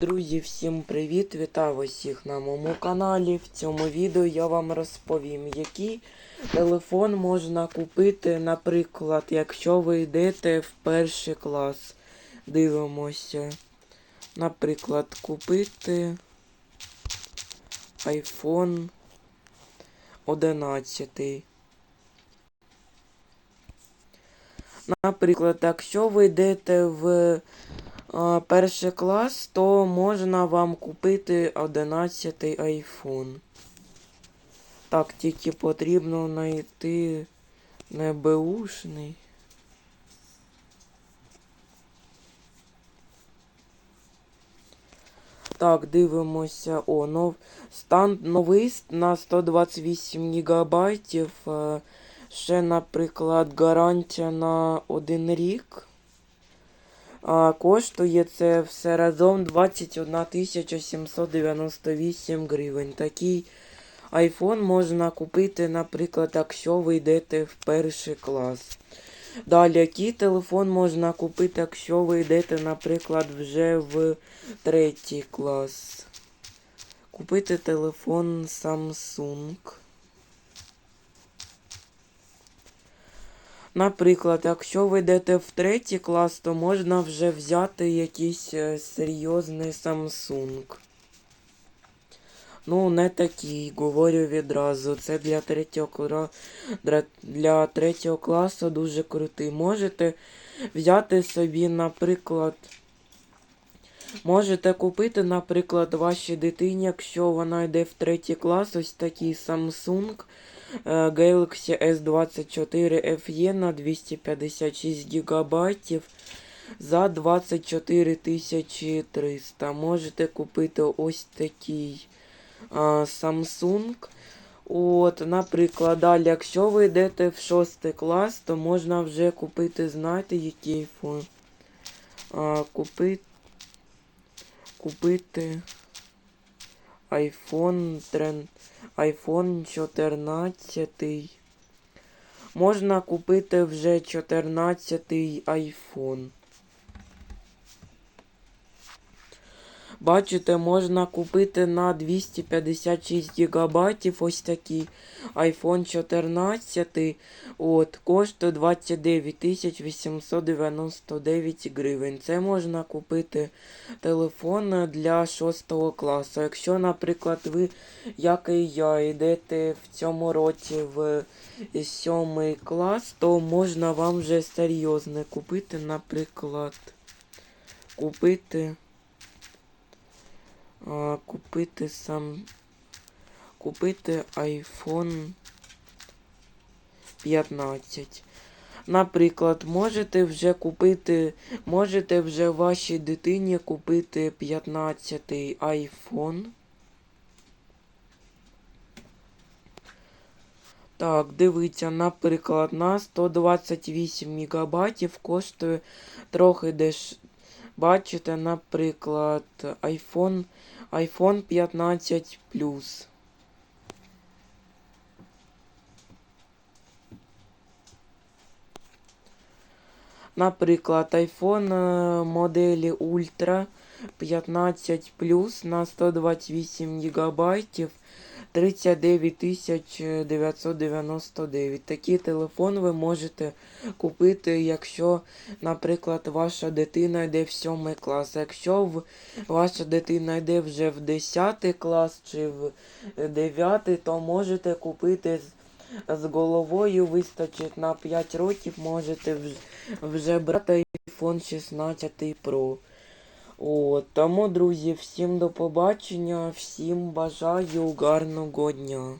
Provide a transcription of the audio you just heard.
Друзі, всім привіт! Вітаю усіх на моєму каналі. В цьому відео я вам розповім, який телефон можна купити, наприклад, якщо ви йдете в перший клас. Дивимося. Наприклад, купити iPhone 11. Наприклад, якщо ви йдете в перший клас, то можна вам купити 11 iPhone. Так, тільки потрібно знайти не беушний. Так, дивимося. О, нов... стан новий на 128 гігабайтів. Е, Ще, наприклад, гарантія на один рік. А, коштує це все разом 21 798 гривень. Такий iPhone можна купити, наприклад, якщо ви йдете в перший клас. Далі, який телефон можна купити, якщо ви йдете, наприклад, вже в третій клас. Купити телефон Samsung. Наприклад, якщо ви йдете в третій клас, то можна вже взяти якийсь е, серйозний Samsung. Ну, не такий, говорю відразу. Це для третього для- третього класу дуже крутий. Можете взяти собі, наприклад. Можете купити, наприклад, вашій дитині, якщо вона йде в третій клас, ось такий Samsung Galaxy S24 FE на 256 гігабайтів за 24 300. Можете купити ось такий а, Samsung. От, наприклад, далі, якщо ви йдете в 6 клас, то можна вже купити, знаєте, який iPhone? А, купити купити iPhone, трен- iPhone 14. Можна купити вже 14 iPhone. Бачите, можна купити на 256 гігабайтів ось такий iPhone 14. От, коштує 29 899 гривень. Це можна купити телефон для 6 класу. Якщо, наприклад, ви, як і я, йдете в цьому році в 7 клас, то можна вам вже серйозне купити, наприклад, купити а, купити сам. Купити iPhone 15. Наприклад, можете вже купити, можете вже вашій дитині купити 15 iPhone. Так, дивіться, наприклад, на 128 МБ коштує трохи деш... Бачите, наприклад, iPhone, iPhone 15 Plus. Наприклад, iPhone е, моделі Ultra 15 Plus на 128 гігабайтів 39 999. Такий телефон ви можете купити, якщо, наприклад, ваша дитина йде в 7 клас. Якщо ваша дитина йде вже в 10 клас чи в 9, то можете купити з, головою, вистачить на 5 років, можете вже брати iPhone 16 Pro. От, тому, друзі, всім до побачення, всім бажаю гарного дня.